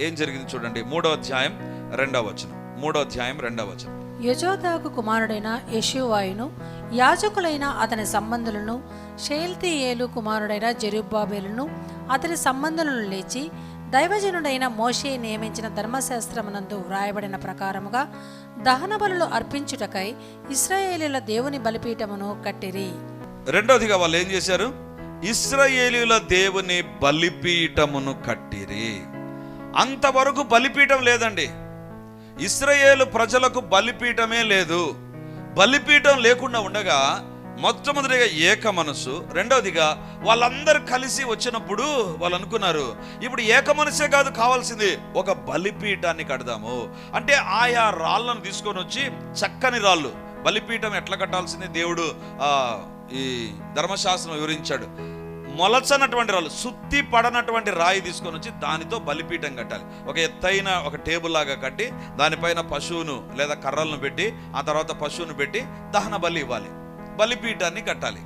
ఏం జరిగింది చూడండి. మూడో అధ్యాయం రెండవ వచనం. మూడో అధ్యాయం రెండవ వచనం. యజోదాకు కుమారుడైన యెషూవాయును యాజకులైన అతని సంబంధులను షేల్తీయేలు కుమారుడైన జెరుబ్బాబేలును అతని సంబంధులను లేచి దైవజనుడైన మోషే నియమించిన ధర్మశాస్త్రమునందు వ్రాయబడిన ప్రకారముగా దహన బలులు అర్పించుటకై ఇస్రాయేలీల దేవుని బలిపీఠమును కట్టిరి. రెండవదిగా వాళ్ళు ఏం చేశారు? ఇస్రాయేలీల దేవుని బలిపీఠమును కట్టిరి. అంతవరకు బలిపీఠం లేదండి. ఇస్రయేలు ప్రజలకు బలిపీఠమే లేదు. బలిపీఠం లేకుండా ఉండగా మొట్టమొదటిగా ఏక మనసు రెండవదిగా వాళ్ళందరూ కలిసి వచ్చినప్పుడు వాళ్ళు అనుకున్నారు ఇప్పుడు ఏక మనసే కాదు కావాల్సింది ఒక బలిపీఠాన్ని కడదాము. అంటే ఆయా రాళ్ళను తీసుకొని వచ్చి చక్కని రాళ్ళు. బలిపీఠం ఎట్లా కట్టాల్సింది? దేవుడు ఆ ఈ ధర్మశాస్త్రం వివరించాడు. మొలచనటువంటి రాళ్ళు సుత్తి పడనటువంటి రాయి తీసుకొని వచ్చి దానితో బలిపీఠం కట్టాలి. ఒక ఎత్తైన ఒక టేబుల్ లాగా కట్టి దానిపైన పశువును లేదా కర్రలను పెట్టి ఆ తర్వాత పశువును పెట్టి దహన బలి ఇవ్వాలి. బలిపీఠాన్ని కట్టాలి.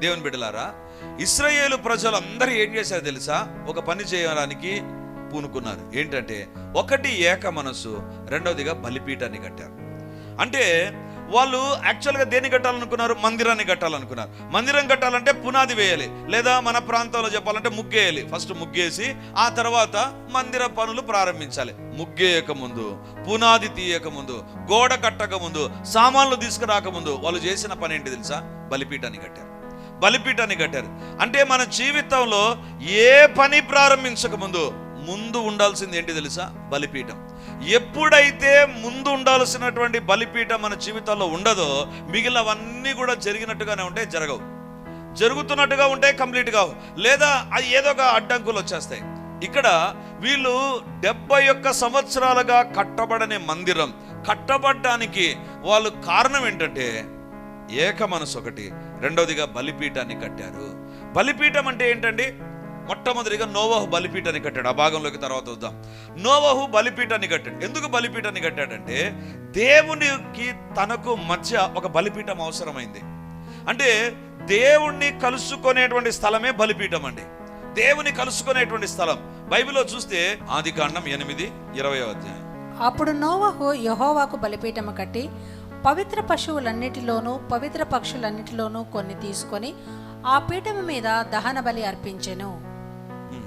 దేవుని బిడ్డలారా ఇస్రాయేలు ప్రజలందరూ ఏం చేశారు తెలుసా? ఒక పని చేయడానికి పూనుకున్నారు. ఏంటంటే ఒకటి ఏక మనసు రెండవదిగా బలిపీఠాన్ని కట్టారు. అంటే వాళ్ళు యాక్చువల్గా దేన్ని కట్టాలనుకున్నారు? మందిరాన్ని కట్టాలనుకున్నారు. మందిరం కట్టాలంటే పునాది వేయాలి. లేదా మన ప్రాంతంలో చెప్పాలంటే ముగ్గేయాలి. ఫస్ట్ ముగ్గేసి ఆ తర్వాత మందిర పనులు ప్రారంభించాలి. ముగ్గేయక ముందు పునాది తీయక ముందు గోడ కట్టక ముందు సామాన్లు తీసుకురాక ముందు వాళ్ళు చేసిన పని ఏంటి తెలుసా? బలిపీఠాన్ని కట్టారు. బలిపీఠాన్ని కట్టారు. అంటే మన జీవితంలో ఏ పని ప్రారంభించక ముందు ముందు ఉండాల్సింది ఏంటి తెలుసా? బలిపీఠం. ఎప్పుడైతే ముందు ఉండాల్సినటువంటి బలిపీఠం మన జీవితంలో ఉండదో మిగిలినవన్నీ కూడా జరిగినట్టుగానే ఉంటాయి జరగవు. జరుగుతున్నట్టుగా ఉంటే కంప్లీట్ కావు. లేదా అది ఏదో ఒక అడ్డంకులు వచ్చేస్తాయి. ఇక్కడ వీళ్ళు డెబ్బై ఒక్క సంవత్సరాలుగా కట్టబడని మందిరం. కట్టబడ్డానికి వాళ్ళు కారణం ఏంటంటే ఏక మనసు ఒకటి. రెండవదిగా బలిపీఠాన్ని కట్టారు. బలిపీఠం అంటే ఏంటండి? మొట్టమొదటిగా నోవహు బలిపీఠాన్ని కట్టాడు. ఆ భాగంలోకి తర్వాత వద్దాం. నోవహు బలిపీఠాన్ని కట్టాడు. ఎందుకు బలిపీఠాన్ని కట్టాడంటే దేవునికి తనకు మధ్య ఒక బలిపీఠం అవసరమైంది. అంటే దేవుణ్ణి కలుసుకునేటువంటి స్థలమే బలిపీఠం అండి. దేవుని కలుసుకునేటువంటి స్థలం. బైబిల్లో చూస్తే ఆది కాండం ఎనిమిది ఇరవై అధ్యాయం. అప్పుడు నోవహు యహోవాకు బలిపీఠము కట్టి పవిత్ర పశువులన్నిటిలోనూ పవిత్ర పక్షులన్నిటిలోనూ కొన్ని తీసుకొని ఆ పీఠము మీద దహన బలి అర్పించెను.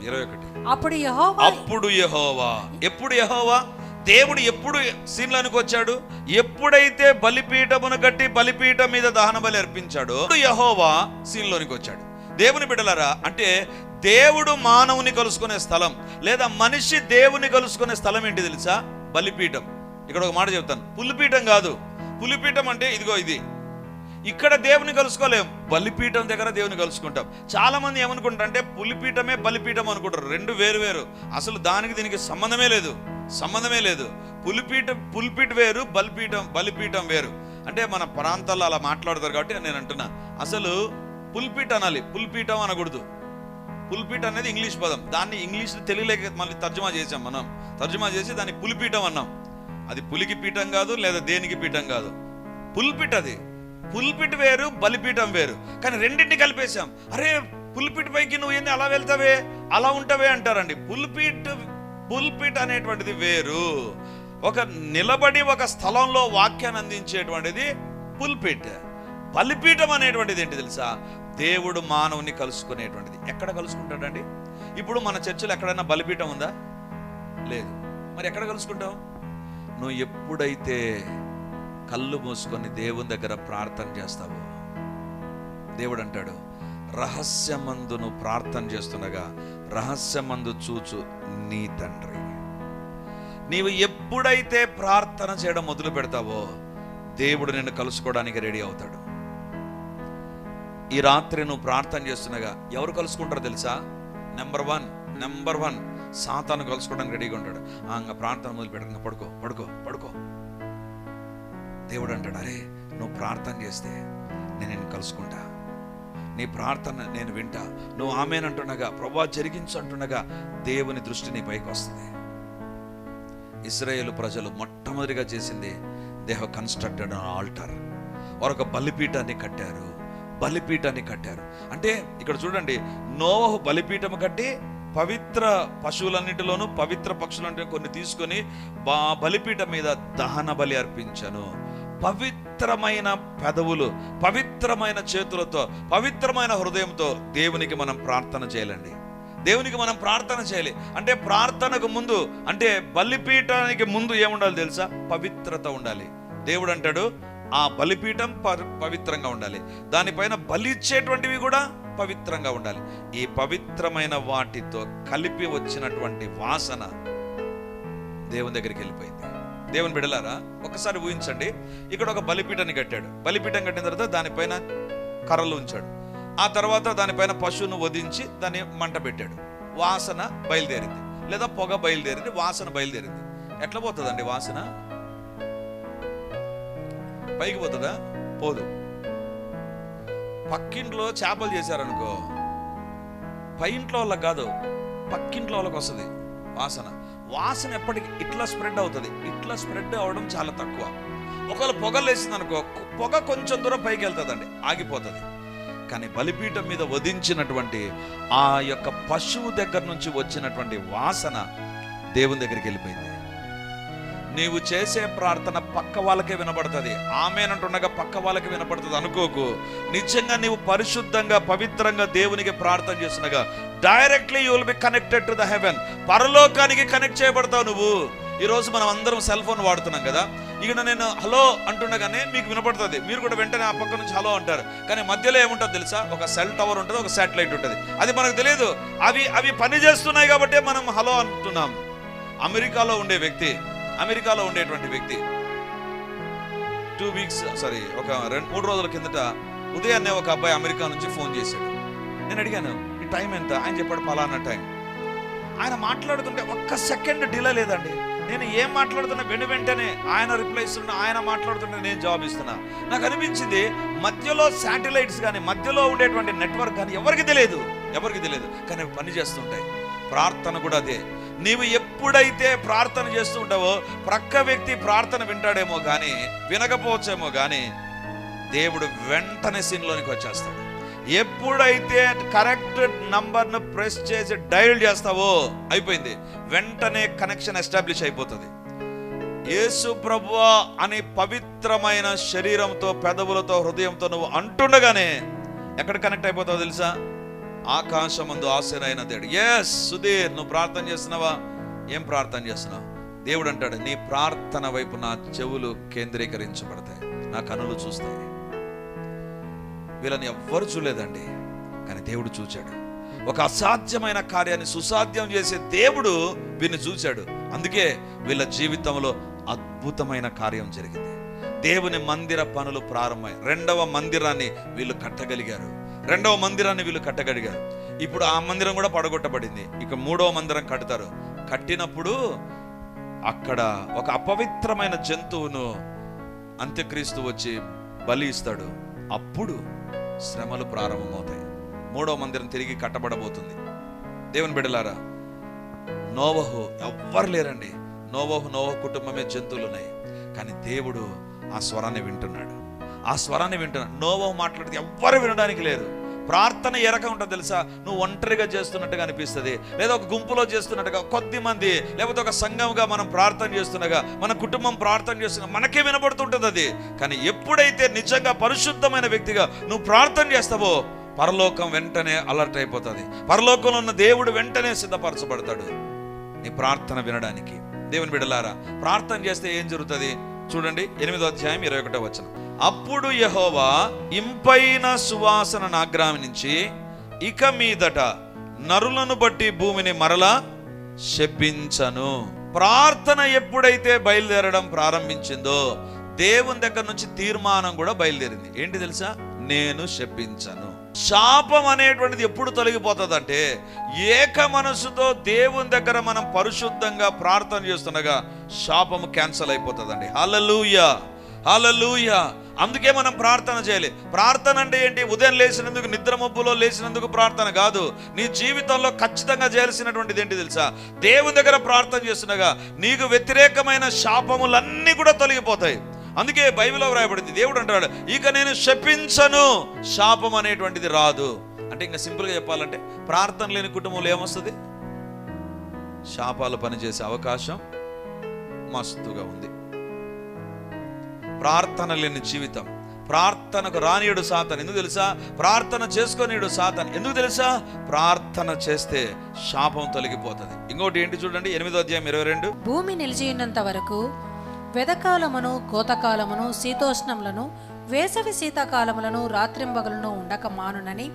ఇరవై ఒకటి. అప్పుడు యహోవా అప్పుడు యహోవా. ఎప్పుడు యహోవా? దేవుడు ఎప్పుడు సీన్లోనికి వచ్చాడు? ఎప్పుడైతే బలిపీఠమును కట్టి బలిపీఠం మీద దహన బలి అర్పించాడో అప్పుడు యహోవా సీన్లోనికి వచ్చాడు. దేవుని బిడ్డలారా అంటే దేవుడు మానవుని కలుసుకునే స్థలం లేదా మనిషి దేవుని కలుసుకునే స్థలం ఏంటి తెలుసా? బలిపీఠం. ఇక్కడ ఒక మాట చెప్తాను. పులిపీఠం కాదు. పులిపీఠం అంటే ఇదిగో ఇది. ఇక్కడ దేవుని కలుసుకోలేం బలిపీఠం దగ్గర దేవుని కలుసుకుంటాం. చాలా మంది ఏమనుకుంటారు అంటే పులిపీఠమే బలిపీఠం అనుకుంటారు. రెండు వేరు వేరు. అసలు దానికి దీనికి సంబంధమే లేదు. సంబంధమే లేదు. పులిపీఠం పులిపీఠ వేరు బలిపీఠం బలిపీఠం వేరు. అంటే మన ప్రాంతాల్లో అలా మాట్లాడతారు కాబట్టి నేను అంటున్నా. అసలు పుల్పీట్ అనాలి. పుల్పీఠం అనకూడదు. పుల్పీట్ అనేది ఇంగ్లీష్ పదం. దాన్ని ఇంగ్లీష్ తెలుగులోకి మళ్ళీ తర్జుమా చేసాం మనం. తర్జుమా చేసి దాన్ని పులిపీఠం అన్నాం. అది పులికి పీఠం కాదు లేదా దేనికి పీఠం కాదు. పుల్పిట్ అది. పుల్పిట్ వేరు బలిపీఠం వేరు. కానీ రెండింటిని కలిపేశాం. అరే పుల్పిట్ పైకి నువ్వు ఏంది అలా వెళ్తావే? అలా ఉంటావే అంటారండి. పుల్పిట్ పుల్పిట్ అనేటువంటిది వేరు. ఒక నిలబడి ఒక స్థలంలో వాక్యాన్ని అందించేటువంటిది పుల్పిట్. బలిపీఠం అనేటువంటిది ఏంటి తెలుసా? దేవుడు మానవుని కలుసుకునేటువంటిది. ఎక్కడ కలుసుకుంటాడండి? ఇప్పుడు మన చర్చిలో ఎక్కడైనా బలిపీఠం ఉందా? లేదు. మరి ఎక్కడ కలుసుకుంటాం? నువ్వు ఎప్పుడైతే కళ్ళు మూసుకొని దేవుని దగ్గర ప్రార్థన చేస్తావు. దేవుడు అంటాడు రహస్యమందును ప్రార్థన చేస్తుండగా రహస్యమందు చూచు నీ తండ్రి. నీవు ఎప్పుడైతే ప్రార్థన చేయడం మొదలు పెడతావో దేవుడు నిన్ను కలుసుకోవడానికి రెడీ అవుతాడు. ఈ రాత్రి నువ్వు ప్రార్థన చేస్తుండగా ఎవరు కలుసుకుంటారో తెలుసా? నెంబర్ వన్ నెంబర్ వన్ సాతాను కలుసుకోవడానికి రెడీగా ఉంటాడు. ఇంకా ప్రార్థన మొదలు పెట్టు పడుకో పడుకో పడుకో. దేవుడు అంటాడు అరే నువ్వు ప్రార్థన చేస్తే నేను నేను కలుసుకుంటా. నీ ప్రార్థన నేను వింటా. నువ్వు ఆమెనంటుండగా ప్రభా జరిగించు అంటుండగా దేవుని దృష్టి నీ పైకి వస్తుంది. ఇస్రాయేల్ ప్రజలు మొట్టమొదటిగా చేసింది దేహ కన్స్ట్రక్టెడ్ ఆల్టర్. వారు ఒక బలిపీఠాన్ని కట్టారు. బలిపీఠాన్ని కట్టారు. అంటే ఇక్కడ చూడండి నోవహు బలిపీఠం కట్టి పవిత్ర పశువులన్నిటిలోనూ పవిత్ర పక్షులంటే కొన్ని తీసుకొని బా బలిపీఠం మీద దహన బలి అర్పించను. పవిత్రమైన పెదవులు పవిత్రమైన చేతులతో పవిత్రమైన హృదయంతో దేవునికి మనం ప్రార్థన చేయాలండి. దేవునికి మనం ప్రార్థన చేయాలి. అంటే ప్రార్థనకు ముందు అంటే బలిపీఠానికి ముందు ఏముండాలి తెలుసా? పవిత్రత ఉండాలి. దేవుడు అంటాడు ఆ బలిపీఠం ప- పవిత్రంగా ఉండాలి. దానిపైన బలి ఇచ్చేటువంటివి కూడా పవిత్రంగా ఉండాలి. ఈ పవిత్రమైన వాటితో కలిపి వచ్చినటువంటి వాసన దేవుని దగ్గరికి వెళ్ళిపోయింది. దేవుని బిడలారా ఒకసారి ఊహించండి. ఇక్కడ ఒక బలిపీఠాన్ని కట్టాడు. బలిపీఠం కట్టిన తర్వాత దానిపైన కర్రలు ఉంచాడు. ఆ తర్వాత దానిపైన పశువును వధించి దాన్ని మంట పెట్టాడు. వాసన బయలుదేరింది. లేదా పొగ బయలుదేరింది వాసన బయలుదేరింది. ఎట్లా పోతుందండి వాసన? పైకి పోతుందా? పోదు. పక్కింట్లో చేపలు చేశారనుకో పై ఇంట్లో వాళ్ళకి కాదు పక్కింట్లో వాళ్ళకి వస్తుంది వాసన. వాసన ఎప్పటికీ ఇట్లా స్ప్రెడ్ అవుతుంది. ఇట్లా స్ప్రెడ్ అవ్వడం చాలా తక్కువ. ఒకవేళ పొగ వేసింది అనుకో పొగ కొంచెం దూరం పైకి వెళ్తుందండి ఆగిపోతుంది. కానీ బలిపీఠం మీద వధించినటువంటి ఆ యొక్క పశువు దగ్గర నుంచి వచ్చినటువంటి వాసన దేవుని దగ్గరికి వెళ్ళిపోయింది. నీవు చేసే ప్రార్థన పక్క వాళ్ళకే వినపడుతుంది ఆమెనంటుండగా పక్క వాళ్ళకి వినపడుతుంది అనుకోకు. నిజంగా నీవు పరిశుద్ధంగా పవిత్రంగా దేవునికి ప్రార్థన చేసినగా directly you will be connected to the heaven పరలోకానికి కనెక్ట్ చేయబడతావు నువ్వు. ఈరోజు మనం అందరం సెల్ ఫోన్ వాడుతున్నాం కదా. ఇక్కడ నేను హలో అంటుండగానే మీకు వినపడుతుంది. మీరు కూడా వెంటనే ఆ పక్క నుంచి హలో అంటారు. కానీ మధ్యలో ఏముంటుంది తెలుసా? ఒక సెల్ టవర్ ఉంటుంది ఒక శాటిలైట్ ఉంటుంది. అది మనకు తెలియదు అవి అవి పని చేస్తున్నాయి కాబట్టి మనం హలో అంటున్నాం. అమెరికాలో ఉండే వ్యక్తి అమెరికాలో ఉండేటువంటి వ్యక్తి టూ వీక్స్ సారీ ఒక రెండు మూడు రోజుల కిందట ఉదయాన్నే ఒక అబ్బాయి అమెరికా నుంచి ఫోన్ చేశాడు. నేను అడిగాను టైం ఎంత? ఆయన చెప్పాడు పలానా టైం. ఆయన మాట్లాడుతుంటే ఒక్క సెకండ్ డిలే లేదండి. నేను ఏం మాట్లాడుతున్నా వెను వెంటనే. ఆయన రిప్లై ఇస్తున్నా ఆయన మాట్లాడుతుంటే నేను జవాబు ఇస్తున్నా. నాకు అనిపించింది మధ్యలో శాటిలైట్స్ కానీ మధ్యలో ఉండేటువంటి నెట్వర్క్ కానీ ఎవరికి తెలియదు. ఎవరికి తెలియదు. కానీ అవి పని చేస్తుంటాయి. ప్రార్థన కూడా అదే. నీవు ఎప్పుడైతే ప్రార్థన చేస్తూ ఉంటావో ప్రక్క వ్యక్తి ప్రార్థన వింటాడేమో కానీ వినకపోవచ్చేమో కానీ దేవుడు వెంటనే సీన్లోనికి వచ్చేస్తాడు. ఎప్పుడైతే కరెక్ట్ నంబర్ను ప్రెస్ చేసి డయల్ చేస్తావో అయిపోయింది. వెంటనే కనెక్షన్ ఎస్టాబ్లిష్ అయిపోతుంది. యేసు ప్రభువా అని పవిత్రమైన శరీరంతో పెదవులతో హృదయంతో నువ్వు అంటుండగానే ఎక్కడ కనెక్ట్ అయిపోతావో తెలుసా? ఆకాశం ఆకాశమందు ఆశనైన దేవుడు. ఎస్ సుధీర్ నువ్వు ప్రార్థన చేస్తున్నావా? ఏం ప్రార్థన చేస్తున్నావు? దేవుడు అంటాడు నీ ప్రార్థన వైపు నా చెవులు కేంద్రీకరించబడతాయి. నా కనులు చూస్తాయి. వీళ్ళని ఎవ్వరు చూడలేదండి. కానీ దేవుడు చూచాడు. ఒక అసాధ్యమైన కార్యాన్ని సుసాధ్యం చేసే దేవుడు వీరిని చూశాడు అందుకే వీళ్ళ జీవితంలో అద్భుతమైన కార్యం జరిగింది. దేవుని మందిర పనులు ప్రారంభమై రెండవ మందిరాన్ని వీళ్ళు కట్టగలిగారు. రెండవ మందిరాన్ని వీళ్ళు కట్టగలిగారు. ఇప్పుడు ఆ మందిరం కూడా పడగొట్టబడింది. ఇక మూడవ మందిరం కడతారు. కట్టినప్పుడు అక్కడ ఒక అపవిత్రమైన జంతువును అంత్యక్రీస్తు వచ్చి బలి ఇస్తాడు. అప్పుడు శ్రమలు ప్రారంభమవుతాయి. మూడో మందిరం తిరిగి కట్టబడబోతుంది. దేవుని బిడలారా నోవహు ఎవ్వరు లేరండి. నోవహు నోవ కుటుంబమే జంతువులు ఉన్నాయి కానీ దేవుడు ఆ స్వరాన్ని వింటున్నాడు. ఆ స్వరాన్ని వింటున్నాడు. నోవహు మాట్లాడితే ఎవ్వరు వినడానికి లేరు. ప్రార్థన ఎరక ఉంటుంది తెలుసా? నువ్వు ఒంటరిగా చేస్తున్నట్టుగా అనిపిస్తుంది. లేదా ఒక గుంపులో చేస్తున్నట్టుగా కొద్ది మంది లేకపోతే ఒక సంఘంగా మనం ప్రార్థన చేస్తుండగా మన కుటుంబం ప్రార్థన చేస్తున్నా మనకే వినపడుతుంటుంది అది. కానీ ఎప్పుడైతే నిజంగా పరిశుద్ధమైన వ్యక్తిగా నువ్వు ప్రార్థన చేస్తావో పరలోకం వెంటనే అలర్ట్ అయిపోతుంది. పరలోకంలో ఉన్న దేవుడు వెంటనే సిద్ధపరచబడతాడు. నీ ప్రార్థన వినడానికి. దేవుని బిడలారా ప్రార్థన చేస్తే ఏం జరుగుతుంది? చూడండి ఎనిమిదో అధ్యాయం ఇరవై ఒకటో వచనం. అప్పుడు యహోవా ఇంపైన సువాసనను ఆగ్రామించి ఇక మీదట నరులను బట్టి భూమిని మరలా శపించను. ప్రార్థన ఎప్పుడైతే బయలుదేరడం ప్రారంభించిందో దేవుని దగ్గర నుంచి తీర్మానం కూడా బయలుదేరింది. ఏంటి తెలుసా? నేను శపించను. శాపం అనేటువంటిది ఎప్పుడు తొలగిపోతుందంటే ఏక మనసుతో దేవుని దగ్గర మనం పరిశుద్ధంగా ప్రార్థన చేస్తుండగా శాపము క్యాన్సల్ అయిపోతుందండి. హల్లెలూయ హల్లెలూయ. అందుకే మనం ప్రార్థన చేయాలి. ప్రార్థన అంటే ఏంటి? ఉదయం లేచినందుకు నిద్ర మబ్బులో లేచినందుకు ప్రార్థన కాదు. నీ జీవితంలో ఖచ్చితంగా చేయాల్సినటువంటిది ఏంటి తెలుసా? దేవుని దగ్గర ప్రార్థన చేస్తుండగా నీకు వ్యతిరేకమైన శాపములన్నీ కూడా తొలగిపోతాయి. అందుకే బైబిల్లో వ్రాయబడింది. దేవుడు అంటాడు ఇక నేను శపించను. శాపం అనేటువంటిది రాదు. అంటే ఇంకా సింపుల్గా చెప్పాలంటే ప్రార్థన లేని కుటుంబంలో ఏమొస్తుంది? శాపాలు పనిచేసే అవకాశం మస్తుగా ఉంది. ప్రార్థన లేని జీవితం. ప్రార్థనకు రానియుడు సాతాన్. ఎందుకు తెలుసా? ప్రార్థన చేసుకొనియుడు సాతాన్. ఎందుకు తెలుసా? ప్రార్థన చేస్తే శాపం తొలగిపోతుంది. ఇంకోటి ఏంటి చూడండి ఎనిమిదో అధ్యాయం ఇరవై రెండు. భూమి నిలిచియున్నంత వరకు వెదకాలమును కోతకాలమును శీతోష్ణములను వేసవి శీతాకాలములను రాత్రింబగలను ఉండక మానునని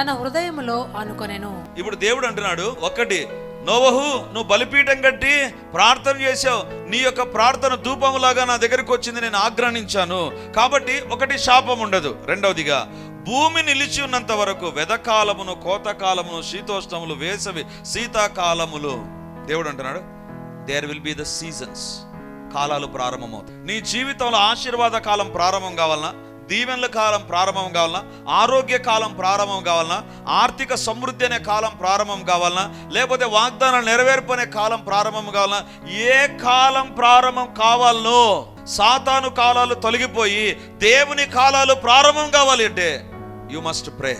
తన హృదయములో అనుకొనెను. ఇప్పుడు దేవుడు అంటున్నాడు ఒక్కటి నోవహు నువ్వు బలిపీఠం కట్టి ప్రార్థన చేసావు నీ యొక్క ప్రార్థన ధూపములాగా నా దగ్గరికి వచ్చింది నేను ఆగ్రహించాను. కాబట్టి ఒకటి శాపం ఉండదు. రెండవదిగా భూమి నిలిచి ఉన్నంత వరకు వెదకాలమును కోతకాలమును శీతోష్ణములు వేసవి శీతాకాలములు. దేవుడు అంటున్నాడు there will be the seasons కాలాలు ప్రారంభమవుతాయి. నీ జీవితంలో ఆశీర్వాద కాలం ప్రారంభం కావాలన్నా దీవెనల కాలం ప్రారంభం కావాలన్నా ఆరోగ్య కాలం ప్రారంభం కావాలన్నా ఆర్థిక సమృద్ధి అనే కాలం ప్రారంభం కావాలన్నా లేకపోతే వాగ్దానాలు నెరవేర్పు అనే కాలం ప్రారంభం కావాలన్నా ఏ కాలం ప్రారంభం కావాలనో సాతాను కాలాలు తొలగిపోయి దేవుని కాలాలు ప్రారంభం కావాలి అంటే యు మస్ట్ ప్రే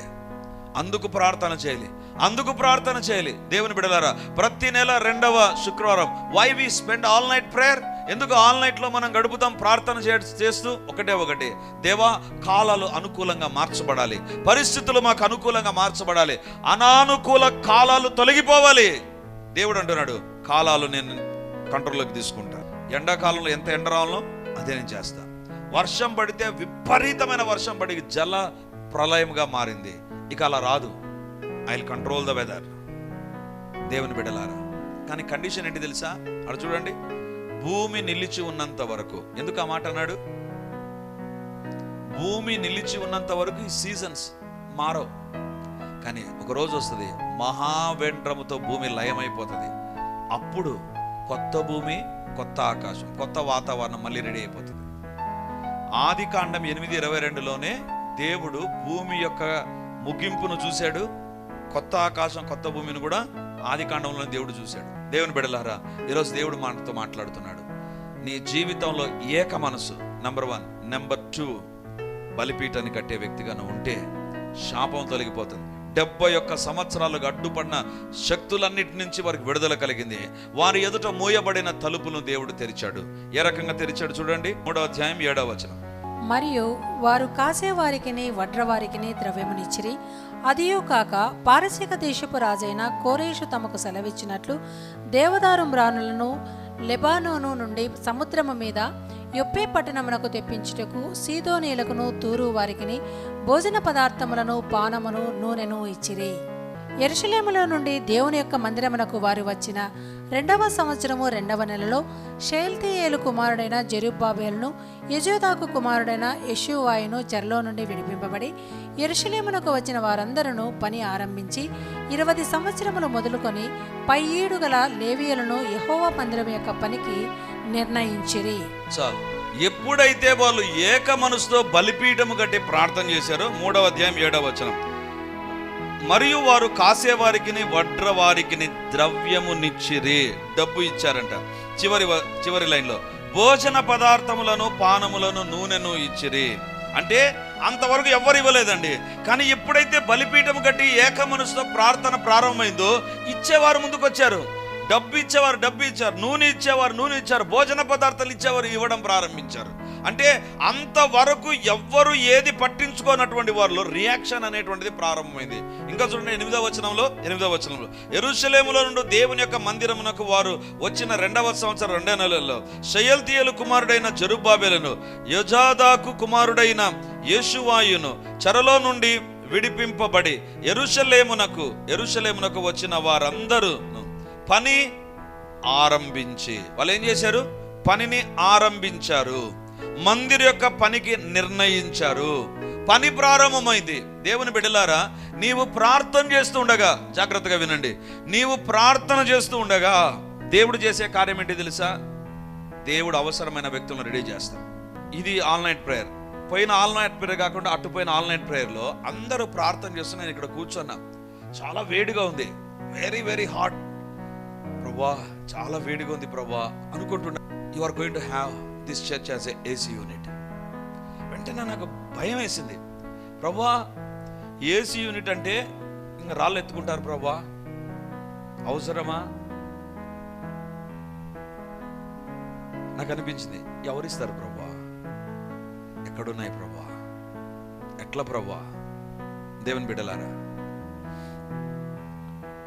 అందుకు ప్రార్థన చేయాలి. అందుకు ప్రార్థన చేయాలి. దేవుని బిడలారా ప్రతి నెల రెండవ శుక్రవారం why we spend all night prayer ఎందుకు ఆల్ నైట్లో మనం గడుపుతాం? ప్రార్థన చే- చేస్తూ ఒకటే ఒకటి. దేవా కాలాలు అనుకూలంగా మార్చబడాలి. పరిస్థితులు మాకు అనుకూలంగా మార్చబడాలి. అనానుకూల కాలాలు తొలగిపోవాలి. దేవుడు అంటున్నాడు కాలాలు నేను కంట్రోల్లోకి తీసుకుంటాను ఎండాకాలంలో ఎంత ఎండ రావాలో అదే నేను చేస్తాను వర్షం పడితే విపరీతమైన వర్షం పడి జల ప్రళయంగా మారింది. ఇక అలా రాదు. I will control the weather దేవుని బిడలారా కానీ కండిషన్ ఏంటి తెలుసా? అక్కడ చూడండి. భూమి నిలిచి ఉన్నంత వరకు. ఎందుకు ఆ మాట అన్నాడు? భూమి నిలిచి ఉన్నంత వరకు ఈ సీజన్స్ మారవు. కానీ ఒక రోజు వస్తుంది మహావెండ్రముతో భూమి లయమైపోతుంది. అప్పుడు కొత్త భూమి కొత్త ఆకాశం కొత్త వాతావరణం మళ్ళీ రెడీ అయిపోతుంది. ఆది కాండం ఎనిమిది ఇరవై రెండులోనే దేవుడు భూమి యొక్క ముగింపును చూశాడు. కొత్త ఆకాశం కొత్త భూమిని కూడా ఆది కాండంలో దేవుడు చూశాడు. దేవుని బిడలారా ఈరోజు దేవుడు మనతో మాట్లాడుతున్నాడు. నీ జీవితంలో ఏక మనసు నంబర్ వన్ నెంబర్ టూ బలిపీఠాన్ని కట్టే వ్యక్తిగా నువ్వు ఉంటే శాపం తొలగిపోతుంది. డెబ్బై ఒక్క సంవత్సరాలుగా అడ్డుపడిన శక్తులన్నిటి నుంచి వారికి విడుదల కలిగింది. వారి ఎదుట మూయబడిన తలుపులను దేవుడు తెరిచాడు. ఏ రకంగా తెరిచాడు చూడండి. మూడవ అధ్యాయం ఏడవ వచనం. మరియు వారు కాసేవారికిని వడ్రవారికిని ద్రవ్యమునిచ్చిరి అదియూ కాక పారసీక దేశపు రాజైన కోరేషు తమకు సెలవిచ్చినట్లు దేవదారు మ్రానులను లెబానోను నుండి సముద్రము మీద యొప్పే పట్టణమునకు తెప్పించుటకు సీదోనీలకును తూరు వారికిని భోజన పదార్థములను పానమును నూనెను ఇచ్చిరి. ఎరుషలేములో నుండి దేవుని యొక్క మందిరమునకు వారు వచ్చిన రెండవ సంవత్సరము రెండవ నెలలో షేల్తీయేలు కుమారుడైన జెరుబ్బాబేలును యజోదాకు కుమారుడైన యశువాయును చెరలో నుండి విడిపింపబడి ఎరుషలేమునకు వచ్చిన వారందరూ పని ఆరంభించి ఇరవై సంవత్సరములు మొదలుకొని పై ఏడు గల లేవియలను యహోవా మందిరం యొక్క పనికి నిర్ణయించిరి. ఎప్పుడైతే వాళ్ళు ఏక మనసుతో బలిపీఠము కట్టి ప్రార్థన చేశారో మూడవ అధ్యాయం ఏడవ వచనం. మరియు వారు కాసేవారికిని వడ్రవారికి ద్రవ్యము ద్రవ్యమునిచ్చిరి డబ్బు ఇచ్చారంట. చివరి చివరి లైన్లో. భోజన పదార్థములను పానములను నూనెను ఇచ్చిరి. అంటే అంతవరకు ఎవ్వరు ఇవ్వలేదండి. కానీ ఎప్పుడైతే బలిపీఠం కట్టి ఏక మనసుతో ప్రార్థన ప్రారంభమైందో ఇచ్చేవారు ముందుకు వచ్చారు డబ్బు ఇచ్చేవారు డబ్బు ఇచ్చారు నూనె ఇచ్చేవారు నూనె ఇచ్చారు భోజన పదార్థాలు ఇచ్చేవారు ఇవ్వడం ప్రారంభించారు. అంటే అంతవరకు ఎవ్వరు ఏది పట్టించుకోనటువంటి వారిలో రియాక్షన్ అనేటువంటిది ప్రారంభమైంది. ఇంకా చూడండి ఎనిమిదవ వచనంలో ఎనిమిదవ వచనంలో. ఎరుషలేములో నుండి దేవుని యొక్క మందిరమునకు వారు వచ్చిన రెండవ సంవత్సరం రెండో నెలల్లో షయల్తీయలు కుమారుడైన జరుబాబేలను యజాదాకు కుమారుడైన యేషువాయును చెరలో నుండి విడిపింపబడి ఎరుషలేమునకు ఎరుషలేమునకు వచ్చిన వారందరూ పని ఆరంభించి వాళ్ళు ఏం చేశారు? పనిని ఆరంభించారు. మందిర్ యొక్క పనికి నిర్ణయించారు. పని ప్రారంభమైంది. దేవుని బిడ్డలారా నీవు ప్రార్థన చేస్తూ ఉండగా జాగ్రత్తగా వినండి. నీవు ప్రార్థన చేస్తూ ఉండగా దేవుడు చేసే కార్యం ఏంటి తెలుసా? దేవుడు అవసరమైన వ్యక్తులను రెడీ చేస్తాడు. ఇది ఆల్ నైట్ ప్రేయర్. పోయిన ఆల్ నైట్ ప్రేయర్ కాకుండా అటుపోయిన ఆల్ నైట్ ప్రేయర్లో అందరూ ప్రార్థన చేస్తూ నేను ఇక్కడ కూర్చున్నా. చాలా వేడిగా ఉంది. వెరీ వెరీ హాట్ ప్రభా చాలా వేడిగా ఉంది ప్రభా అనుకుంటున్నా. You are going to have this church as AC unit వెంటనే నాకు భయం వేసింది. ప్రభా ఏసీ యూనిట్ అంటే ఇంకా రాళ్ళు ఎత్తుకుంటారు ప్రభా. అవసరమా? నాకు అనిపించింది ఎవరిస్తారు ప్రభా? ఎక్కడున్నాయి ప్రభా? ఎట్లా ప్రభా? దేవుని బిడ్డలారా.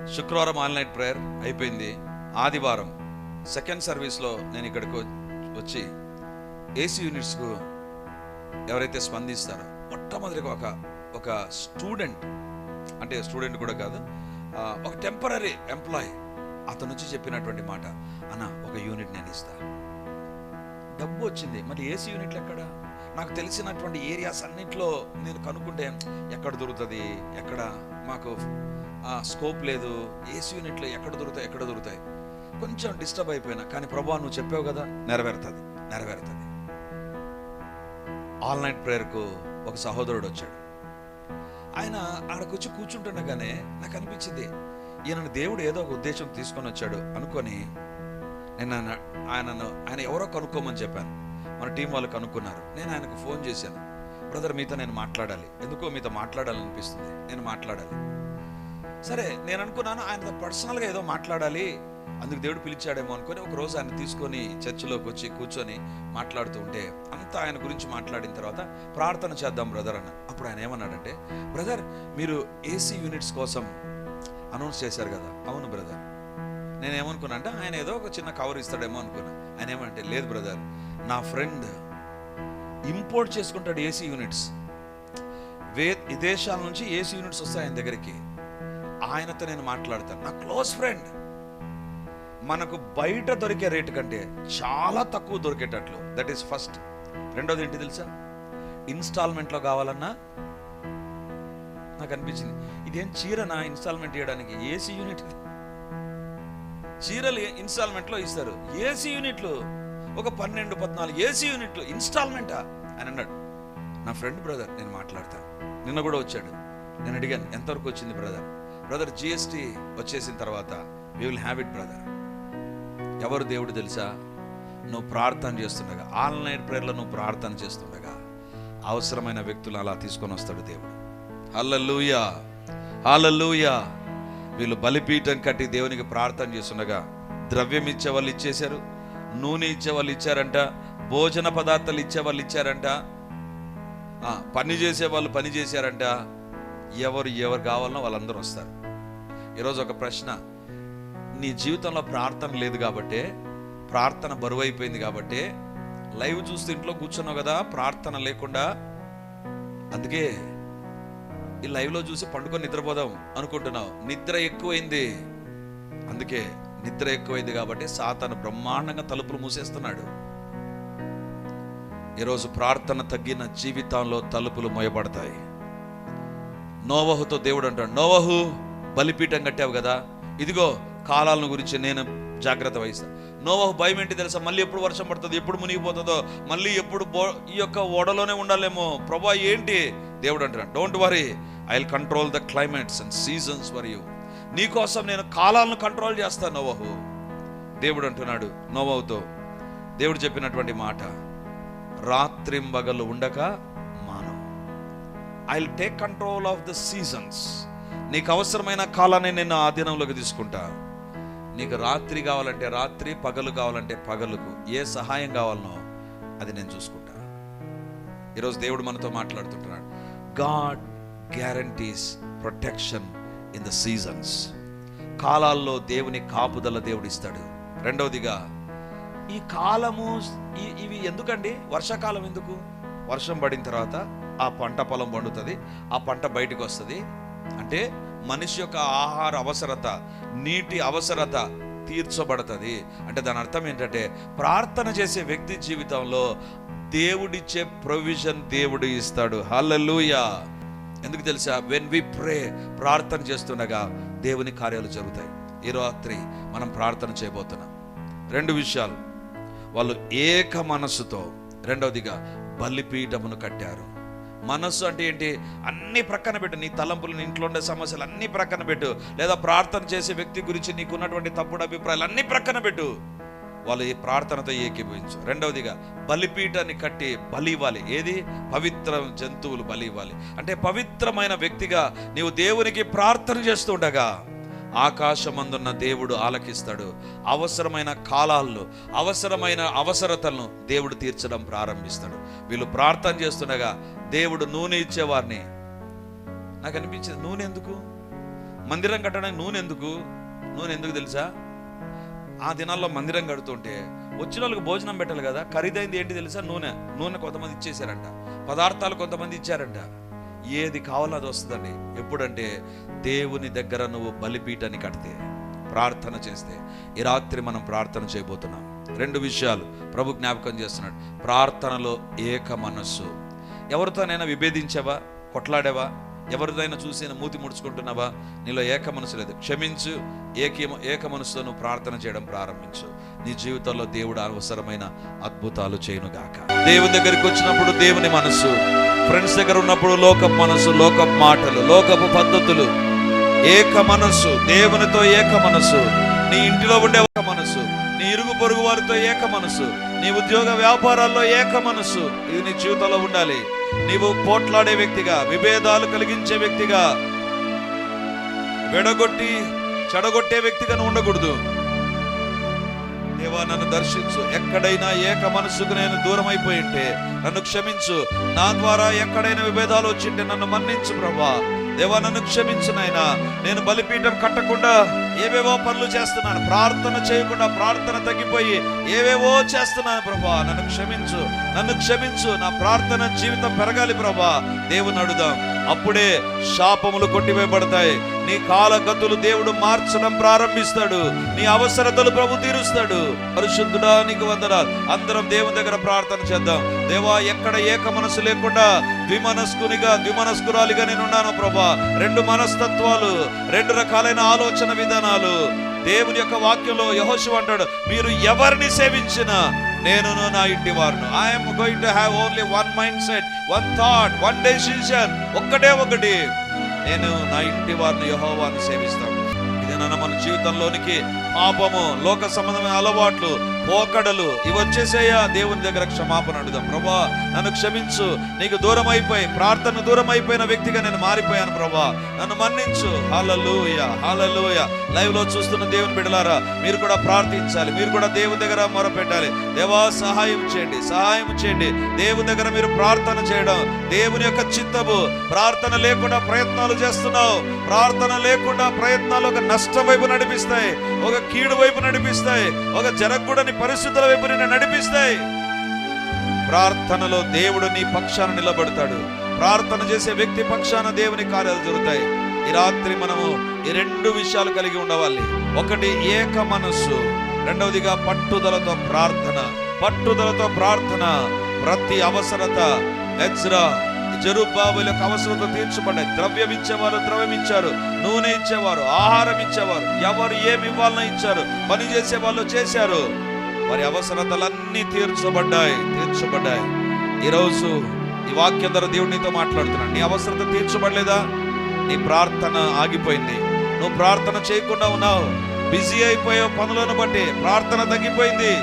శుక్రవారం ఆల్ నైట్ ప్రేయర్ అయిపోయింది. ఆదివారం సెకండ్ సర్వీస్లో నేను ఇక్కడికి వచ్చి ఏసీ యూనిట్స్కు ఎవరైతే స్పందిస్తారో మొట్టమొదటిగా ఒక ఒక స్టూడెంట్ అంటే స్టూడెంట్ కూడా కాదు ఒక టెంపరీ ఎంప్లాయ్ అతను వచ్చి చెప్పినటువంటి మాట అన్న ఒక యూనిట్ నేను ఇస్తా. డబ్బు వచ్చింది. మరి ఏసీ యూనిట్లు ఎక్కడ? నాకు తెలిసినటువంటి ఏరియాస్ అన్నింటిలో నేను కనుక్కుంటే ఎక్కడ దొరుకుతుంది? ఎక్కడ? మాకు స్కోప్ లేదు. ఏసీ యూనిట్లు ఎక్కడ దొరుకుతాయి? ఎక్కడ దొరుకుతాయి? కొంచెం డిస్టర్బ్ అయిపోయినా కానీ ప్రభా నువ్వు చెప్పావు కదా నెరవేరుతుంది నెరవేరుతుంది. ఆల్ నైట్ ప్రేయర్కు ఒక సహోదరుడు వచ్చాడు. ఆయన ఆడకు వచ్చి కూర్చుంటుండగానే నాకు అనిపించింది ఈయనను దేవుడు ఏదో ఒక ఉద్దేశం తీసుకొని వచ్చాడు అనుకొని నేను ఆయన ఆయనను ఆయన ఎవరో కనుక్కోమని చెప్పాను. మన టీం వాళ్ళు కనుక్కున్నారు. నేను ఆయనకు ఫోన్ చేశాను. బ్రదర్ మీతో నేను మాట్లాడాలి. ఎందుకో మీతో మాట్లాడాలనిపిస్తుంది. నేను మాట్లాడాలి. సరే నేను అనుకున్నాను ఆయనతో పర్సనల్గా ఏదో మాట్లాడాలి. అందుకు దేవుడు పిలిచాడేమో అనుకొని ఒక రోజు ఆయన తీసుకొని చర్చిలోకి వచ్చి కూర్చొని మాట్లాడుతూ ఉంటే అంతా ఆయన గురించి మాట్లాడిన తర్వాత ప్రార్థన చేద్దాం బ్రదర్ అన్న. అప్పుడు ఆయన ఏమన్నాడంటే బ్రదర్ మీరు ఏసీ యూనిట్స్ కోసం అనౌన్స్ చేశారు కదా. అవును బ్రదర్. నేను ఏమనుకున్నా అంటే ఆయన ఏదో ఒక చిన్న కవర్ ఇస్తాడేమో అనుకున్నా. ఆయన ఏమంటే లేదు బ్రదర్ నా ఫ్రెండ్ ఇంపోర్ట్ చేసుకుంటాడు ఏసీ యూనిట్స్. వే విదేశాల నుంచి ఏసీ యూనిట్స్ వస్తాయి ఆయన దగ్గరికి. ఆయనతో నేను మాట్లాడతాను. నా క్లోజ్ ఫ్రెండ్. మనకు బయట దొరికే రేటు కంటే చాలా తక్కువ దొరికేటట్లు. దట్ ఈస్ ఫస్ట్ రెండోది ఏంటి తెలుసా? ఇన్స్టాల్మెంట్లో కావాలన్నా నాకు అనిపించింది. ఇదేం చీర నా ఇన్స్టాల్మెంట్ చేయడానికి ఏసీ యూనిట్ చీరలు ఇన్స్టాల్మెంట్లో ఇస్తారు. ఏసీ యూనిట్లు ఒక పన్నెండు పద్నాలుగు ఏసీ యూనిట్లు ఇన్స్టాల్మెంటా అని అన్నాడు. నా ఫ్రెండ్ బ్రదర్ నేను మాట్లాడతాను. నిన్న కూడా వచ్చాడు. నేను అడిగాను ఎంతవరకు వచ్చింది బ్రదర్ బ్రదర్ జిఎస్టీ వచ్చేసిన తర్వాత we will have it brother ఎవరు దేవుడు తెలుసా? నువ్వు ప్రార్థన చేస్తుండగా ఆన్లైన్ ప్రేయర్లో నువ్వు ప్రార్థన చేస్తుండగా అవసరమైన వ్యక్తులు అలా తీసుకొని వస్తాడు దేవుడు. అల్లల్లుయా అల్లల్లుయా వీళ్ళు బలిపీఠం కట్టి దేవునికి ప్రార్థన చేస్తుండగా ద్రవ్యం ఇచ్చే వాళ్ళు ఇచ్చేశారు నూనె ఇచ్చే వాళ్ళు ఇచ్చారంట భోజన పదార్థాలు ఇచ్చే వాళ్ళు ఇచ్చారంట పని చేసే వాళ్ళు పని చేశారంట ఎవరు ఎవరు కావాలన్నా వాళ్ళందరూ వస్తారు. ఈరోజు ఒక ప్రశ్న నీ జీవితంలో ప్రార్థన లేదు కాబట్టే ప్రార్థన బరువు అయిపోయింది కాబట్టే లైవ్ చూస్తే ఇంట్లో కూర్చున్నావు కదా ప్రార్థన లేకుండా. అందుకే ఈ లైవ్లో చూసి పండుకొని నిద్రపోదాం అనుకుంటున్నావు. నిద్ర ఎక్కువైంది. అందుకే నిద్ర ఎక్కువైంది కాబట్టి సాతాను బ్రహ్మాండంగా తలుపులు మూసేస్తున్నాడు. ఈరోజు ప్రార్థన తగ్గిన జీవితంలో తలుపులు మోయబడతాయి. నోవహుతో దేవుడు అంటాడు నోవహు బలిపీఠం కట్టావు కదా. ఇదిగో కాలాలను గురించి నేను జాగ్రత్త వహిస్తాను. నోవహు భయం ఏంటి తెలుసా? మళ్ళీ ఎప్పుడు వర్షం పడుతుంది ఎప్పుడు మునిగిపోతుందో మళ్ళీ ఎప్పుడు బో ఈ యొక్క ఓడలోనే ఉండాలేమో. ప్రభా ఏంటి? దేవుడు అంటున్నాడు don't worry I will control the climates and seasons for you నీకోసం నేను కాలాలను కంట్రోల్ చేస్తాను నోవహు. దేవుడు అంటున్నాడు నోవహుతో దేవుడు చెప్పినటువంటి మాట రాత్రింబగలు ఉండక మానవ. I will take control of the seasons నీకు అవసరమైన కాలాన్ని నేను ఆధీనంలోకి తీసుకుంటా. నీకు రాత్రి కావాలంటే రాత్రి పగలు కావాలంటే పగలుకు ఏ సహాయం కావాలనో అది నేను చూసుకుంటా. ఈరోజు దేవుడు మనతో మాట్లాడుతుంటున్నాడు. God guarantees protection in the seasons. కాలాల్లో దేవుని కాపుదల దేవుడు ఇస్తాడు. రెండవదిగా ఈ కాలము ఇవి ఎందుకండి? వర్షాకాలం ఎందుకు? వర్షం పడిన తర్వాత ఆ పంట పొలం పండుతుంది ఆ పంట బయటకు వస్తుంది. అంటే మనిషి యొక్క ఆహార అవసరత నీటి అవసరత తీర్చబడుతుంది. అంటే దాని అర్థం ఏంటంటే ప్రార్థన చేసే వ్యక్తి జీవితంలో దేవుడిచ్చే ప్రొవిజన్ దేవుడు ఇస్తాడు. హల్లెలూయా! ఎందుకు తెలుసా? వెన్ వి ప్రే ప్రార్థన చేస్తుండగా దేవుని కార్యాలు జరుగుతాయి. ఈ రాత్రి మనం ప్రార్థన చేయబోతున్నాం. రెండు విషయాలు. వాళ్ళు ఏక మనస్సుతో రెండవదిగా బలిపీఠమును కట్టారు. మనస్సు అంటే ఏంటి? అన్ని ప్రక్కన పెట్టు. నీ తలంపులు నీ ఇంట్లో ఉండే సమస్యలు అన్ని ప్రక్కన పెట్టు. లేదా ప్రార్థన చేసే వ్యక్తి గురించి నీకున్నటువంటి తప్పుడు అభిప్రాయాలు అన్ని ప్రక్కన పెట్టు. వాళ్ళు ఈ ప్రార్థనతో ఏకీభవించు. రెండవదిగా బలిపీఠాన్ని కట్టి బలి ఇవ్వాలి. ఏది? పవిత్ర జంతువులు బలి ఇవ్వాలి. అంటే పవిత్రమైన వ్యక్తిగా నీవు దేవునికి ప్రార్థన చేస్తుండగా ఆకాశమందున్న దేవుడు ఆలకిస్తాడు. అవసరమైన కాలాల్లో అవసరమైన అవసరతలను దేవుడు తీర్చడం ప్రారంభిస్తాడు. వీళ్ళు ప్రార్థన చేస్తుండగా దేవుడు నూనె ఇచ్చేవారిని. నాకు అనిపించింది నూనె ఎందుకు? మందిరం కట్టడానికి నూనె ఎందుకు? నూనె ఎందుకు తెలుసా? ఆ దినాల్లో మందిరం కడుతుంటే వచ్చిన వాళ్ళకి భోజనం పెట్టాలి కదా ఖరీదైంది ఏంటి తెలుసా? నూనె. నూనె కొంతమంది ఇచ్చేసారంట పదార్థాలు కొంతమంది ఇచ్చారంట. ఏది కావాలో అది వస్తుందండి. ఎప్పుడంటే దేవుని దగ్గర నువ్వు బలిపీఠాన్ని కడితే ప్రార్థన చేస్తే ఈ రాత్రి మనం ప్రార్థన చేయబోతున్నాం. రెండు విషయాలు ప్రభు జ్ఞాపకం చేస్తున్నాడు. ప్రార్థనలో ఏక మనస్సు. ఎవరితోనైనా విభేదించావా? కొట్లాడావా? ఎవరిదైనా చూసి మూతి ముడుచుకుంటున్నావా? నీలో ఏక మనసు లేదు. క్షమించు. ఏకీ ఏక మనసుతో నువ్వు ప్రార్థన చేయడం ప్రారంభించు. నీ జీవితంలో దేవుడు అవసరమైన అద్భుతాలు చేయనుగాక. దేవుని దగ్గరికి వచ్చినప్పుడు దేవుని మనసు ఫ్రెండ్స్ దగ్గర ఉన్నప్పుడు లోకపు మనసు లోకపు మాటలు లోకపు పద్ధతులు. ఏక మనస్సు దేవునితో ఏక మనస్సు. నీ ఇంటిలో ఉండే ఒక మనస్సు నీ ఇరుగు పొరుగు వారితో ఏక మనస్సు నీ ఉద్యోగ వ్యాపారాల్లో ఏక మనస్సు. ఇది నీ జీవితంలో ఉండాలి. నీవు పోట్లాడే వ్యక్తిగా విభేదాలు కలిగించే వ్యక్తిగా విడగొట్టి చెడగొట్టే వ్యక్తిగా ఉండకూడదు. దేవా నన్ను దర్శించు. ఎక్కడైనా ఏక మనసుకు నేను దూరం అయిపోయి ఉంటే నన్ను క్షమించు. నా ద్వారా ఎక్కడైనా విభేదాలు వచ్చింటే నన్ను మన్నించు ప్రభా. దేవా నన్ను క్షమించు నాయనా. నేను బలిపీఠం కట్టకుండా ఏవేవో పనులు చేస్తున్నాను. ప్రార్థన చేయకుండా ప్రార్థన తగ్గిపోయి ఏవేవో చేస్తున్నాను ప్రభా. నన్ను క్షమించు. నన్ను క్షమించు. నా ప్రార్థన జీవితం పెరగాలి ప్రభా. దేవుని అడుదాం అప్పుడే శాపములు కొట్టివేయబడతాయి. నీ కాలగతులు దేవుడు మార్చడం ప్రారంభిస్తాడు. నీ అవసరతలు ప్రభు తీరుస్తాడు. పరిశుద్ధుడా నీకు వందనాలు. అందరం దేవుని దగ్గర ప్రార్థన చేద్దాం. దేవా ఎక్కడ ఏక మనసు లేకుండా ద్విమనస్కునిగా ద్విమనస్కురాలిగా నేను ఉన్నాను ప్రభా రెండు మనస్తత్వాలు రెండు రకాలైన ఆలోచన విధానాలు. దేవుని యొక్క వాక్యంలో యహోశివ అంటాడు మీరు ఎవరిని సేవించినా నేను నా ఇంటి వారును. I'm going to have only one mind set one thought one decision ఒక్కటే ఒకటి. నేను నా ఇంటి వారిని యహోవాన్ని సేవిస్తాను. ఇదేనా మన జీవితంలోనికి పాపము లోక సంబంధమైన అలవాట్లు పోకడలు ఇవి వచ్చేసేయా? దేవుని దగ్గర క్షమాపణ అడుగుదాం. ప్రభా నన్ను క్షమించు. నీకు దూరం అయిపోయి ప్రార్థన దూరం అయిపోయిన వ్యక్తిగా నేను మారిపోయాను ప్రభా. నన్ను మన్నించు. హాలలుయ హాలలుయ లైవ్లో చూస్తున్న దేవుని బిడలారా మీరు కూడా ప్రార్థించాలి. మీరు కూడా దేవుని దగ్గర మొరపెట్టాలి. దేవా సహాయం చేయండి. సహాయం చేయండి. దేవుని దగ్గర మీరు ప్రార్థన చేయడం దేవుని యొక్క చిత్తము. ప్రార్థన లేకుండా ప్రయత్నాలు చేస్తున్నావు. ప్రార్థన లేకుండా ప్రయత్నాలు ఒక నష్టం వైపు నడిపిస్తాయి. ఒక కీడు వైపు నడిపిస్తాయి. ఒక జరగకూడని పరిస్థితుల వైపు నిన్ను నడిపిస్తాయి. ప్రార్థనలో దేవుడు నీ పక్షాన నిలబడతాడు. ప్రార్థన చేసే వ్యక్తి పక్షాన దేవుని కార్యాలు జరుగుతాయి. ఈ రాత్రి మనము ఈ రెండు విషయాలు కలిగి ఉండవాలి. ఒకటి ఏక మనస్సు. రెండవదిగా పట్టుదలతో ప్రార్థన. పట్టుదలతో ప్రార్థన ప్రతి అవసరత ఎజ్రా జరుబాబుల యొక్క అవసరత తీర్చబడ్డాయి. ద్రవ్యం ఇచ్చేవారు ద్రవ్యం ఇచ్చారు. నూనె ఇచ్చేవారు ఆహారం ఇచ్చేవారు. ఎవరు ఏమి ఇవ్వాలన్నా ఇచ్చారు. పని చేసే వాళ్ళు చేశారు. వారి అవసరతలన్నీ తీర్చబడ్డాయి తీర్చబడ్డాయి. ఈరోజు ఈ వాక్యం ద్వారా దేవుడు నీతో మాట్లాడుతున్నాడు. నీ అవసరత తీర్చబడలేదా? నీ ప్రార్థన ఆగిపోయింది. నువ్వు ప్రార్థన చేయకుండా ఉన్నావు. బిజీ అయిపోయావు పనులను బట్టి. ప్రార్థన తగ్గిపోయింది.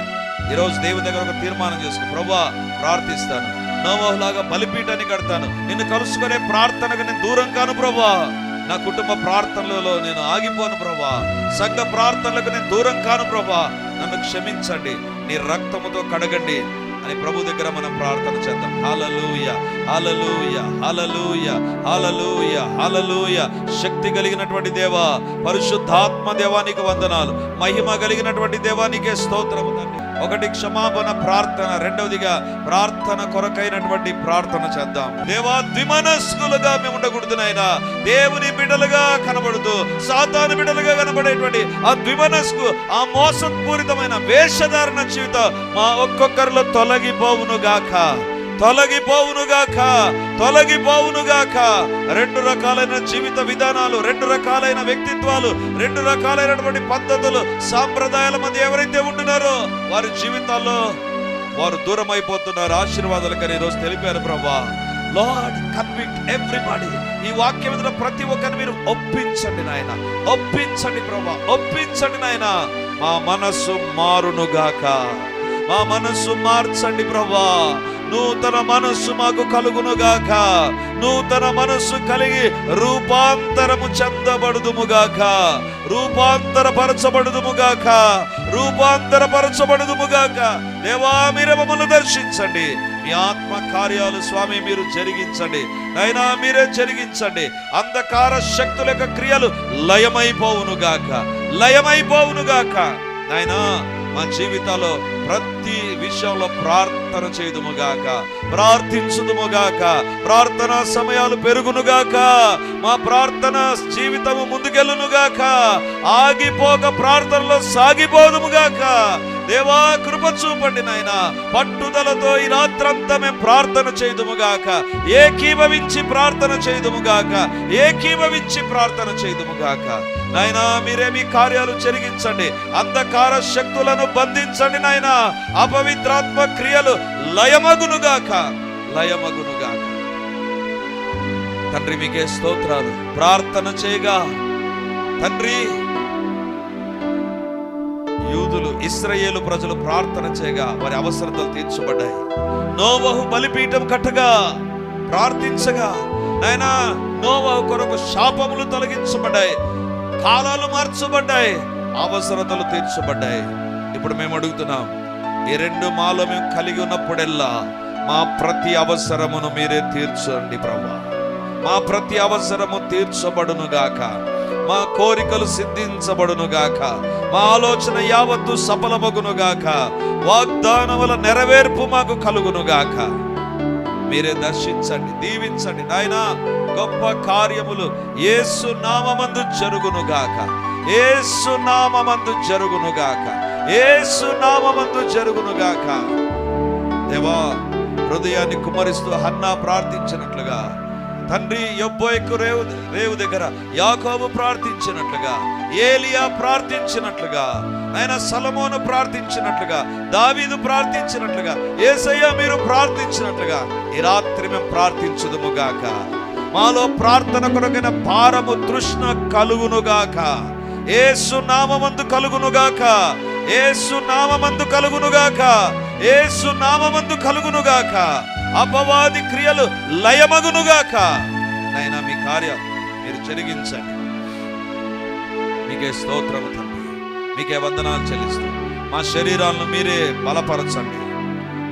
ఈరోజు దేవుని దగ్గర ఒక తీర్మానం చేసుకో. ప్రభా ప్రార్థిస్తాను. నోమోహులాగా బలిపీఠాన్ని కడతాను. నిన్ను కలుసుకునే ప్రార్థనకు నేను దూరం కాను ప్రభా. నా కుటుంబ ప్రార్థనలలో నేను ఆగిపోను ప్రభా. సంఘ ప్రార్థనలకు నేను దూరం కాను ప్రభా. నన్ను క్షమించండి. నీ రక్తముతో కడగండి అని ప్రభు దగ్గర మనం ప్రార్థన చేద్దాం. Hallelujah hallelujah hallelujah hallelujah hallelujah శక్తి కలిగినటువంటి దేవా పరిశుద్ధాత్మ దేవానికి వందనాలు. మహిమ కలిగినటువంటి దేవానికే స్తోత్రము తండ్రి. ఒకటి క్షమాపణ ప్రార్థన రెండవదిగా ప్రార్థన కొరకైనటువంటి ప్రార్థన చేద్దాం. దేవా ద్విమనస్కులుగా మేము ఉండకూడదు నాయనా. దేవుని బిడలుగా కనబడుతూ సాతాను బిడలుగా కనబడేటువంటి ఆ ద్విమనస్కు ఆ మోసపూరితమైన వేషధారణ జీవితం మా ఒక్కొక్కరిలో తొలగిపోవును గాక తొలగిపోవునుగాక తొలగిపోవునుగాక. రెండు రకాలైన జీవిత విధానాలు రెండు రకాలైన వ్యక్తిత్వాలు రెండు రకాలైనటువంటి పద్ధతులు సాంప్రదాయాల మధ్య ఎవరైతే ఉంటున్నారో వారి జీవితాల్లో వారు దూరం అయిపోతున్నారు ఆశీర్వాదాలు ఈరోజు తెలిపారు ప్రభా. Lord convict everybody. ఈ వాక్యం మీద ప్రతి ఒక్కరిని మీరు ఒప్పించండి నాయన. ఒప్పించండి ప్రభా ఒప్పించండి నాయన. మా మనస్సు మారునుగాక. మా మనస్సు మార్చండి ప్రభా. నూతన మనస్సు మాకు కలుగునుగాక. నూతన మనస్సు కలిగి రూపాంతరము చెందబడుదుముగాక. రూపాంతరపరచబడుదుముగాక. రూపాంతరపరచబడుదుముగాక. దేవా మీరే మమ్మల్ని దర్శించండి. మీ ఆత్మ కార్యాలు స్వామి మీరు జరిగించండి. అయినా మీరే జరిగించండి. అంధకార శక్తుల యొక్క క్రియలు లయమైపోవునుగాక. లయమైపోవునుగాక. నాయనా మా జీవితాల్లో ప్రతి విషయంలో ప్రార్థన చేయుదుముగాక ప్రార్థించుదుముగాక. ప్రార్థనా సమయాలు పెరుగునుగాక. మా ప్రార్థన జీవితము ముందుకెళ్ళునుగాక. ఆగిపోక ప్రార్థనలో సాగిపోదుముగాక. దేవా కృప చూపండి నాయన. పట్టుదలతో ఈ రాత్రంతా మేము ప్రార్థన చేయుదుముగాక. ఏకీభవించి ప్రార్థన చేయుదుముగాక. ఏకీభవించి ప్రార్థన చేయుదుముగాక. నాయనా మీరే మీ కార్యాలు జరిగించండి? అంధకార శక్తులను బంధించండి నాయన. అపవిత్రాత్మ క్రియలు లయమగునుగాక లయమగునుగాక. తండ్రి మీకే స్తోత్రాలు. ప్రార్థన చేయగా తండ్రి యూదులు ఇస్రయేలు ప్రజలు ప్రార్థన చేయగా వారి అవసరతలు తీర్చబడ్డాయి. నోవహు బలిపీఠం కట్టగా ప్రార్థించగా నాయనా నోవహు కొరకు శాపములు తొలగించబడ్డాయి. కాలాలు మార్చబడ్డాయి అవసరతలు తీర్చబడ్డాయి. ఇప్పుడు మేము అడుగుతున్నాం ఈ రెండు మాలో మేము కలిగి ఉన్నప్పుడెల్లా మా ప్రతి అవసరమును మీరే తీర్చండి ప్రభా మా ప్రతి అవసరము తీర్చబడును గాక మా కోరికలు సిద్ధించబడును గాక మా ఆలోచన యావత్తు సఫలమగునుగాక వాగ్దానముల నెరవేర్పు మాకు కలుగును గాక మీరే దర్శించండి దీవించండి నాయనా. గొప్ప కార్యములు ఏసు నామందు జరుగునుగాక. ఏసు నామందు జరుగునుగాక. ఏసు నామందు జరుగునుగాక. దేవా హృదయాన్ని కుమరిస్తూ హన్నా ప్రార్థించినట్లుగా తండ్రి యొబ్బోయకు రేవు రేవు దగ్గర యాకోబు ప్రార్థించినట్లుగా ఏలియా ప్రార్థించినట్లుగా ఆయన సలమోను ప్రార్థించినట్లుగా దావీదు ప్రార్థించినట్లుగా ఏసయ్య మీరు ప్రార్థించినట్లుగా ఈ రాత్రి మేము ప్రార్థించుదుముగాక. మాలో ప్రార్థన కొరకైన భారము తృష్ణ కలుగునుగాక. ఏసు నామందు కలుగునుగాక. ఏసు నామమందు కలుగునుగాక. ఏసు నామందు కలుగునుగాక. అపవాది క్రియలు లయమగునుగాక. నైనా మీ కార్యం మీరు జరిగించండి. మీకే స్తోత్రము తండ్రి. మీకే వందనాలు చెల్లిస్తూ మా శరీరాలను మీరే బలపరచండి.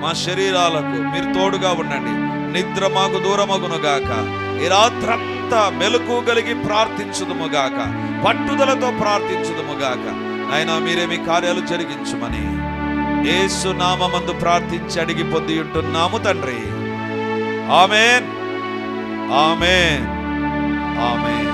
మా శరీరాలకు మీరు తోడుగా ఉండండి. నిద్ర మాకు దూరమగునుగాక. ఈ రాత్రంతా మెలకు కలిగి ప్రార్థించుదుముగాక పట్టుదలతో ప్రార్థించుదుముగాక అయినా మీరే మీ కార్యాలు జరిగించుమని. యేసు నామందు ప్రార్థించి అడిగి పొంది ఉంటున్నాము తండ్రి. ఆమెన్. ఆమెన్. ఆమెన్.